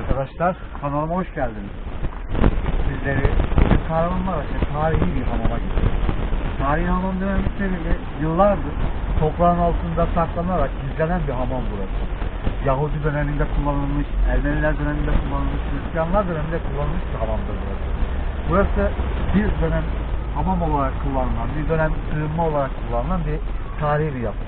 arkadaşlar. Kanalıma hoş geldiniz. Sizleri bugün Kahramanmaraş'a tarihi bir hamama gidiyoruz. Tarihi hamam dememin sebebi yıllardır toprağın altında saklanarak gizlenen bir hamam burası. Yahudi döneminde kullanılmış, Ermeniler döneminde kullanılmış, Hristiyanlar döneminde kullanılmış bir hamamdır burası. Burası bir dönem hamam olarak kullanılan, bir dönem sığınma olarak kullanılan bir tarihi bir yapı.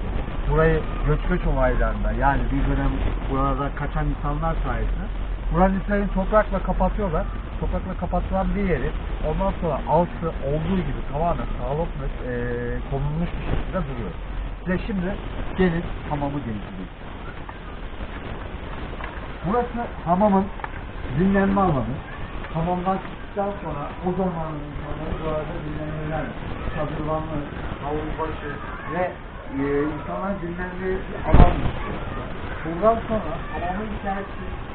Burayı göç göç olaylarında yani bir dönem burada kaçan insanlar sayesinde üzerine toprakla kapatıyorlar. Toprakla kapatılan bir yeri ondan sonra altı olduğu gibi tamamen sağlam ve konulmuş bir şekilde duruyor. Size şimdi gelin hamamı gezdireyim. Burası hamamın dinlenme alanı. Hamamdan çıktıktan sonra o zamanın insanları burada dinlenirler. Çadırvanlı, havuzbaşı ve e, insanların dinlendiği alan. Bundan sonra hamamın içerisi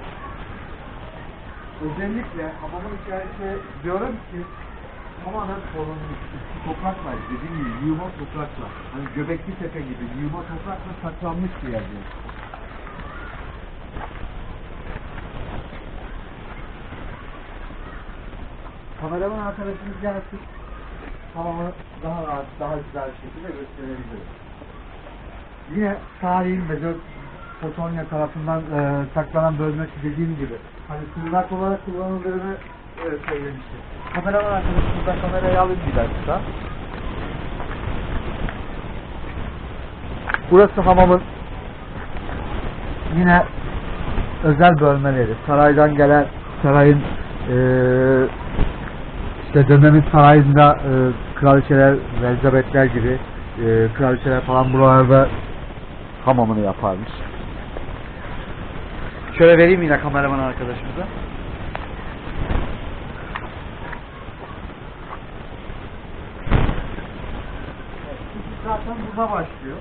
özellikle hamamın içerisi diyorum ki tamamen korunmuş. Toprakla dediğim gibi yığma toprakla. Hani Göbekli Tepe gibi yığma toprakla saklanmış bir yer. Kameraman arkadaşımız gelsin. Hamamı daha rahat, daha güzel şekilde gösterebiliriz. Yine tarihin Dört Potonya tarafından e, saklanan bölmesi dediğim gibi hani sığınak olarak kullanıldığını e, söylemiştim. Kameraman arkadaşımızdan kamerayı alayım bir dakika. Burası hamamın yine özel bölmeleri. Saraydan gelen sarayın e, işte dönemin sarayında e, kraliçeler, Elizabethler gibi e, kraliçeler falan buralarda hamamını yaparmış. Şöyle vereyim yine kameraman arkadaşımıza. Zaten burada başlıyor.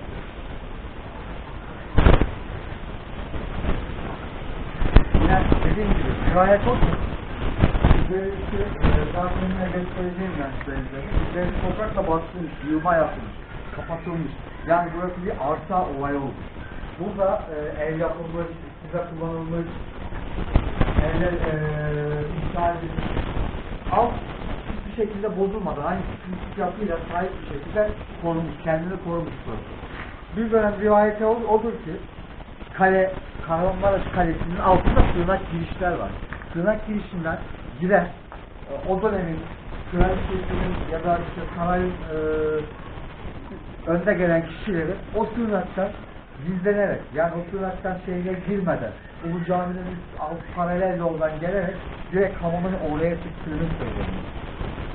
Yine dediğim gibi rivayet olsun. Üzerisi e, zaten yine göstereceğim ben size. Üzerisi toprakla bastırmış, yığma yapılmış, kapatılmış. Yani burası bir arsa olayı olmuş. Burada e, ev yapılmış, size kullanılmış, evler e, inşa. Alt hiçbir şekilde bozulmadan, aynı küçük yapıyla sahip bir şekilde korunmuş, kendini korumuş burası. Bir dönem rivayeti ol- odur ki kale, Kahramanmaraş Kalesi'nin altında sığınak girişler var. Sığınak girişinden giren e, o dönemin kraliçesinin ya da işte sarayın e, önde gelen kişileri o sığınaktan gizlenerek yani o sığınaktan şehre girmeden Ulu Cami'nin üst alt paralel yoldan gelerek direkt hamamın oraya çıktığını söylüyor.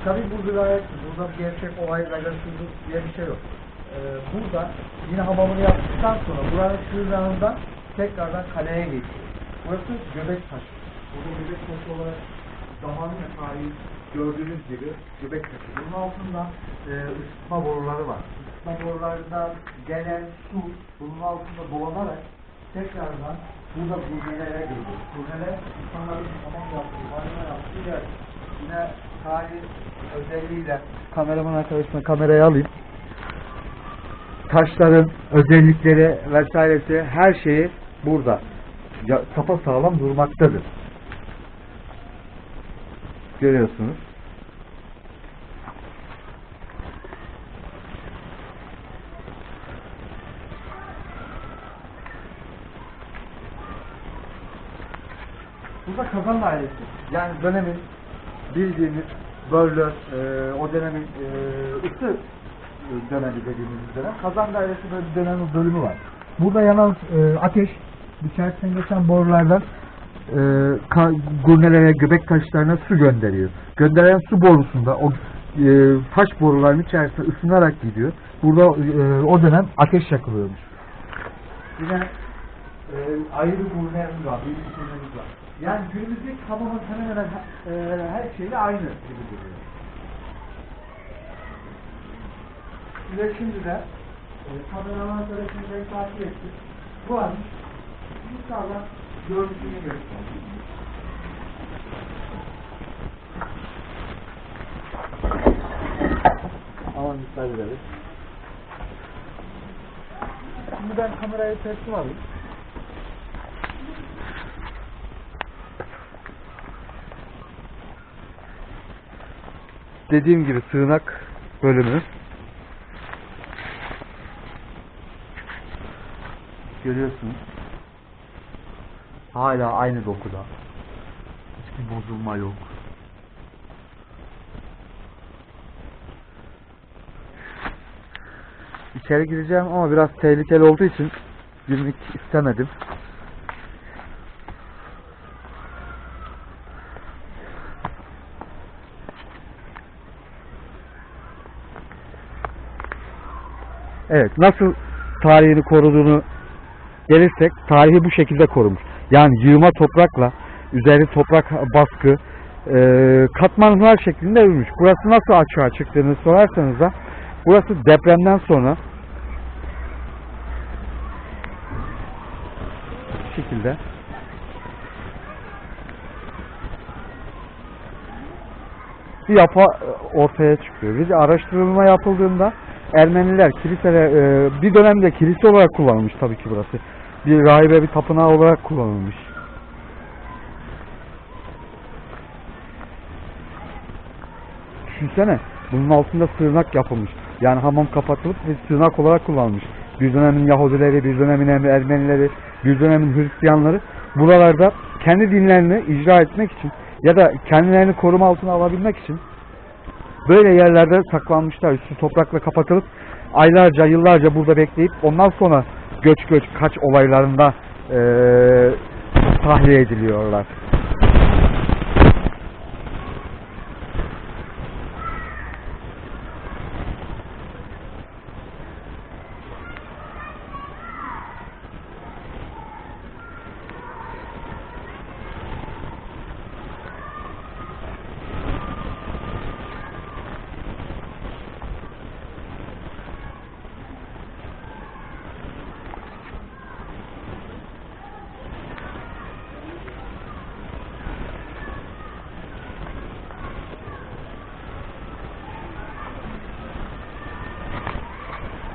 Tabii bu rivayet, burada gerçek olay negatiflik diye bir şey yok. Ee, burada yine hamamını yaptıktan sonra buranın sığınağından tekrardan kaleye geçiyor. Burası göbek taşı. Burada göbek taşı olarak zamanın tarihi gördüğünüz gibi göbek taşı. Bunun altında e, ısıtma boruları var. Isıtma borularından gelen su bunun altında dolanarak tekrardan burada burnelere giriyor. Burneler insanların hamam yaptığı, banyo yaptığı yer. Yine tarih özelliğiyle kameraman arkadaşıma kamerayı alayım. Taşların özellikleri vesairesi her şeyi burada ya, sağlam durmaktadır. Görüyorsunuz. Burada kazan dairesi. Yani dönemin bildiğimiz börlör, e, o dönemin e, ısı dönemi dediğimiz dönem. Kazan dairesi böyle bir dönemin bölümü var. Burada yanan e, ateş, içerisinden geçen borulardan e, ka, gurnelere, göbek taşlarına su gönderiyor. Gönderen su borusunda o e, taş boruların içerisinde ısınarak gidiyor. Burada e, o dönem ateş yakılıyormuş. Yine e, ayrı gurnelerimiz var, büyük gurnelerimiz var. Yani günümüzdeki hamamın hemen hemen e, her şeyle aynı gibi duruyor. Size şimdi de e, kameraman arkadaşımızı takip ettik. Bu an yukarıdan görüntüsünü göstereyim. Aman müsaade ederiz. Şimdi ben kamerayı teslim alayım. Dediğim gibi sığınak bölümü. Görüyorsunuz. Hala aynı dokuda. Hiçbir bozulma yok. İçeri gireceğim ama biraz tehlikeli olduğu için girmek istemedim. Evet, nasıl tarihini koruduğunu gelirsek, tarihi bu şekilde korumuş. Yani yığma toprakla, üzeri toprak baskı, e, katmanlar şeklinde örülmüş. Burası nasıl açığa çıktığını sorarsanız da, burası depremden sonra şekilde bir yapı ortaya çıkıyor. Bir araştırılma yapıldığında Ermeniler kilisede e, bir dönemde kilise olarak kullanılmış tabii ki burası. Bir rahibe bir tapınağı olarak kullanılmış. Düşünsene bunun altında sığınak yapılmış. Yani hamam kapatılıp bir sığınak olarak kullanılmış. Bir dönemin Yahudileri, bir dönemin Ermenileri, bir dönemin Hristiyanları buralarda kendi dinlerini icra etmek için ya da kendilerini koruma altına alabilmek için böyle yerlerde saklanmışlar. Üstü toprakla kapatılıp aylarca, yıllarca burada bekleyip ondan sonra göç göç kaç olaylarında eee tahliye ediliyorlar.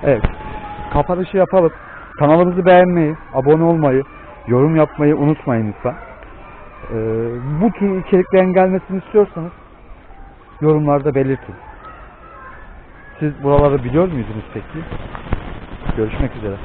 Evet. Kapanışı yapalım. Kanalımızı beğenmeyi, abone olmayı, yorum yapmayı unutmayın lütfen. Ee, bu tür içeriklerin gelmesini istiyorsanız yorumlarda belirtin. Siz buraları biliyor muydunuz peki? Görüşmek üzere.